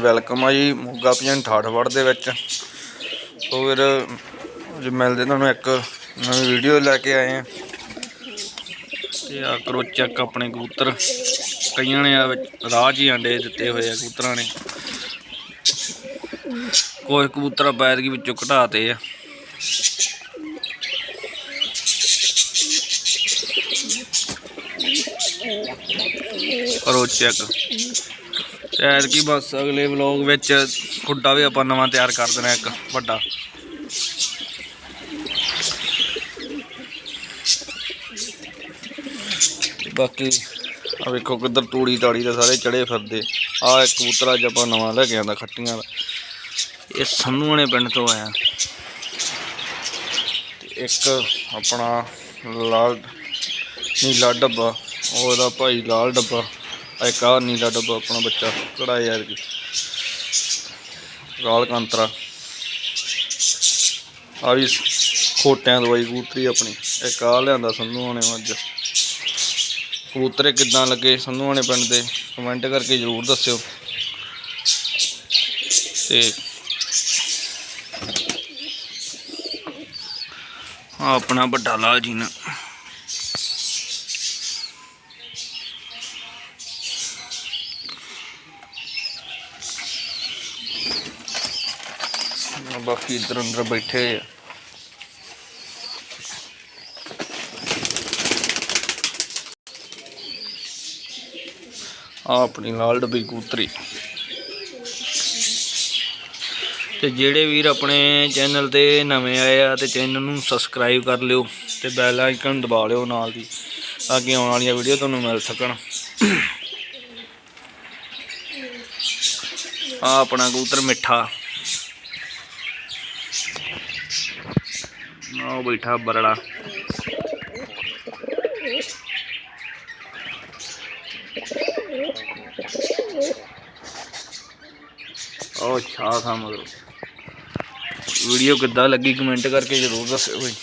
Welcome ਆ ਜੀ, ਮੋਗਾ ਪਿੰਡ ਠਾਠਵੜ ਦੇ ਵਿੱਚ। ਸੋ ਫਿਰ ਜੇ ਮਿਲਦੇ ਤੁਹਾਨੂੰ ਇੱਕ ਨਵੀਂ ਵੀਡੀਓ ਲੈ ਕੇ ਆਏ ਆ। ਤੇ ਆ ਕਰੋ ਚੈੱਕ ਆਪਣੇ ਕਬੂਤਰ। ਕਈਆਂ ਨੇ ਰਾਹ 'ਚ ਹੀ ਅੰਡੇ ਦਿੱਤੇ ਹੋਏ ਆ ਕਬੂਤਰਾਂ ਨੇ। ਕੋਈ ਕਬੂਤਰ ਬੈਦਗੀ ਵਿੱਚੋਂ ਘਟਾਤੇ ਆ। ਕਰੋ ਚੈੱਕ ਸ਼ਾਇਦ ਕਿ ਬਸ ਅਗਲੇ ਵਲੌਗ ਵਿੱਚ ਖੁੱਡਾ ਵੀ ਆਪਾਂ ਨਵਾਂ ਤਿਆਰ ਕਰ ਦੇਣਾ ਇੱਕ, ਵੱਡਾ। ਬਾਕੀ ਆ ਵੇਖੋ ਕਿੱਧਰ ਤੂੜੀ ਤਾੜੀ ਦੇ ਸਾਰੇ ਚੜੇ ਫਿਰਦੇ। ਆ ਇੱਕ ਕਬੂਤਰ ਅੱਜ ਆਪਾਂ ਨਵਾਂ ਲੈ ਕੇ ਆਂਦਾ ਖੱਟੀਆਂ ਦਾ ਇਹ ਸੰਨੂਆਣੇ ਪਿੰਡ ਤੋਂ ਆਇਆ। ਇੱਕ ਆਪਣਾ ਲਾਲ, ਨੀਲਾ ਡੱਬਾ, ਉਹਦਾ ਭਾਈ ਲਾਲ ਡੱਬਾ। ਇੱਕ ਆ ਨੀਲਾ ਡੱਬਾ ਆਪਣਾ ਬੱਚਾ, ਕਿਹੜਾ ਯਾਰ ਕੀ? ਲਾਲ ਕੰਤਰਾ। ਆ ਵੀ ਖੋਟਿਆਂ ਦਵਾਈ ਕਬੂਤਰੀ ਆਪਣੀ। ਇੱਕ ਆ ਲਿਆਂਦਾ ਸੰਧੂ ਹੋਣੇ ਅੱਜ। ਕਬੂਤਰੇ ਕਿੱਦਾਂ ਲੱਗੇ ਸੰਧੂ ਹੋਣੇ ਪਿੰਡ ਦੇ? ਕਮੈਂਟ ਕਰਕੇ ਜ਼ਰੂਰ ਦੱਸਿਓ। ਤੇ ਆਪਣਾ ਵੱਡਾ ਲਾਲ ਜੀ ਨਾ ਬਾਕੀ ਇਧਰ ਅੰਦਰ ਬੈਠੇ ਆ। ਆ ਆਪਣੀ ਲਾਲ ਡੱਬੀ ਕੂਤਰੀ ਤੇ ਜਿਹੜੇ ਵੀਰ ਆਪਣੇ ਚੈਨਲ ਤੇ ਨਵੇਂ ਆਏ ਆ ਤੇ ਚੈਨਲ ਨੂੰ ਸਬਸਕ੍ਰਾਈਬ ਕਰ ਲਿਓ ਤੇ ਬੈਲ ਆਈਕਨ ਦਬਾ ਲਿਓ ਨਾਲ ਦੀ, ਤਾਂ ਕਿ ਆਉਣ ਵਾਲੀਆਂ ਵੀਡੀਓ ਤੁਹਾਨੂੰ ਮਿਲ ਸਕਣ। ਆ ਆਪਣਾ ਕਬੂਤਰ ਮਿੱਠਾ। ਉਹ ਬੈਠਾ ਬਰੜਾ। ਉਹ ਛਾ ਥਾ ਮਗਰ। ਵੀਡੀਓ ਕਿੱਦਾਂ ਲੱਗੀ ਕਮੈਂਟ ਕਰਕੇ ਜ਼ਰੂਰ ਦੱਸਿਓ ਬਈ।